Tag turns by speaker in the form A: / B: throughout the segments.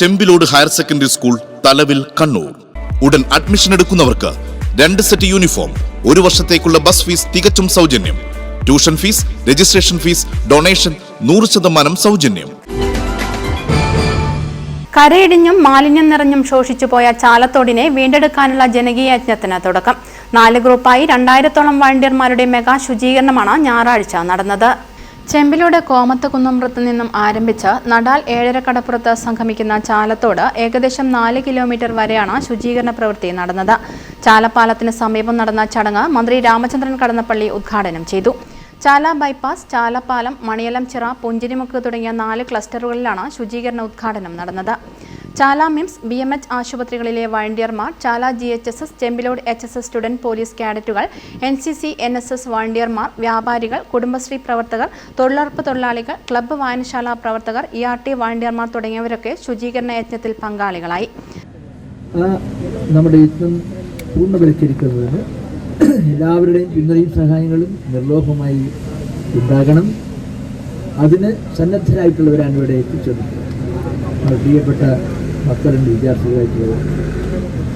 A: Chembilode higher secondary school Thalavil Kannur. ഉടൻ admission എടുക്കുന്നവർക്ക് രണ്ട് സെറ്റ് യൂണിഫോം ഒരു വർഷത്തേക്കുള്ള ബസ് ഫീസ് തികച്ചും സൗജന്യം. Tuition fees registration fees donation നൂറ് ശതമാനം സൗജന്യം.
B: കരയിടിഞ്ഞും മാലിന്യം നിറഞ്ഞും ശോഷിച്ചു പോയ ചാലത്തോടിനെ വീണ്ടെടുക്കാനുള്ള ജനകീയ യജ്ഞത്തിന് തുടക്കം. നാല് ഗ്രൂപ്പായി രണ്ടായിരത്തോളം വളണ്ടിയർമാരുടെ മെഗാ ശുചീകരണമാണ് ഞായറാഴ്ച നടന്നത്. ചെമ്പിലൂടെ കോമത്തകുന്നമ്പ്രത്ത് നിന്നും ആരംഭിച്ച് നടാൽ ഏഴര കടപ്പുറത്ത് സംഗമിക്കുന്ന ചാലത്തോട് ഏകദേശം നാല് കിലോമീറ്റർ വരെയാണ് ശുചീകരണ പ്രവൃത്തി നടന്നത്. ചാലപ്പാലത്തിന് സമീപം നടന്ന ചടങ്ങ് മന്ത്രി രാമചന്ദ്രൻ കടന്നപ്പള്ളി ഉദ്ഘാടനം ചെയ്തു. ചാല ബൈപ്പാസ് ചാലപ്പാലം മണിയലം ചിറ പുഞ്ചിരിമുക്ക് തുടങ്ങിയ നാല് ക്ലസ്റ്ററുകളിലാണ് ശുചീകരണ ഉദ്ഘാടനം നടന്നത്. Chala MIMS B M H ആശുപത്രികളിലെ വളണ്ടിയർമാർ Chala G H S S Chembilode H S S student police കാഡറ്റുകൾ N C C N S S വളണ്ടിയർമാർ വ്യാപാരികൾ കുടുംബശ്രീ പ്രവർത്തകർ തൊഴിലുറപ്പ് തൊഴിലാളികൾ ക്ലബ്ബ് വായനശാല പ്രവർത്തകർ ഇ ആർ ടി വളണ്ടിയർമാർ തുടങ്ങിയവരൊക്കെ ശുചീകരണ യജ്ഞത്തിൽ പങ്കാളികളായി.
C: നമ്മുടെ യജ്ഞം പൂർണവൽക്കരിക്കുന്നതിന് എല്ലാവരുടെയും പിന്തുണയും സഹായങ്ങളും നിർലോഭമായി ഉണ്ടാകണം. അതിന് സന്നദ്ധരായിട്ടുള്ളവരാണ് ഇവിടെ എത്തിച്ചത് പ്രിയപ്പെട്ട മക്കളുണ്ട് വിദ്യാർത്ഥികളായിട്ടുള്ളത്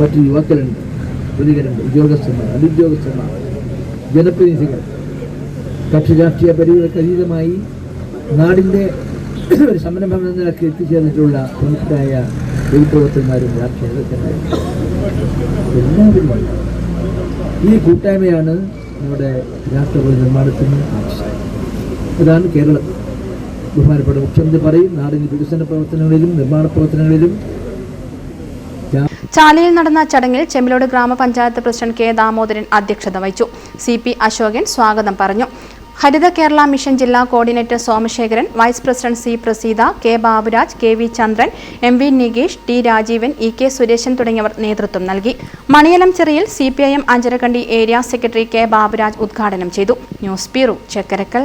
C: മറ്റു യുവാക്കളുണ്ട് പ്രതികരുണ്ട് ഉദ്യോഗസ്ഥന്മാർ അനുദ്യോഗസ്ഥന്മാർ ജനപ്രതിനിധികൾ. കക്ഷി രാഷ്ട്രീയ പരിധികൾക്ക് അതീതമായി നാടിന്റെ ഒരു സംരംഭം എന്ന നിലയ്ക്ക് എത്തിച്ചേർന്നിട്ടുള്ള പ്രമുഖരായ പൊതുപ്രവർത്തകന്മാരും രാഷ്ട്രീയ നേതാക്കന്മാരും. എല്ലാവരും. ഈ കൂട്ടായ്മയാണ് നമ്മുടെ രാഷ്ട്രപതി നിർമ്മാണത്തിന് ആവശ്യം. അതാണ് കേരളം ബഹുമാനപ്പെട്ട മുഖ്യമന്ത്രി പറയും നാടിന് വികസന പ്രവർത്തനങ്ങളിലും നിർമ്മാണ പ്രവർത്തനങ്ങളിലും
B: ചാലിയിൽ നടന്ന ചടങ്ങിൽ ചെമ്മിലോട് ഗ്രാമപഞ്ചായത്ത് പ്രസിഡന്റ് കെ ദാമോദരൻ അധ്യക്ഷത വഹിച്ചു. സി പി അശോകൻ സ്വാഗതം പറഞ്ഞു. ഹരിത കേരള മിഷൻ ജില്ലാ coordinator Somashekharan vice president C Praseetha K Baburaj K V Chandran M V Nikesh T Rajeevan E K Sureshan തുടങ്ങിയവർ നേതൃത്വം നൽകി. മണിയലം ചെറിയിൽ C P I M Anjarakandy area secretary K Baburaj ഉദ്ഘാടനം ചെയ്തു. News bureau Chakkarakkal.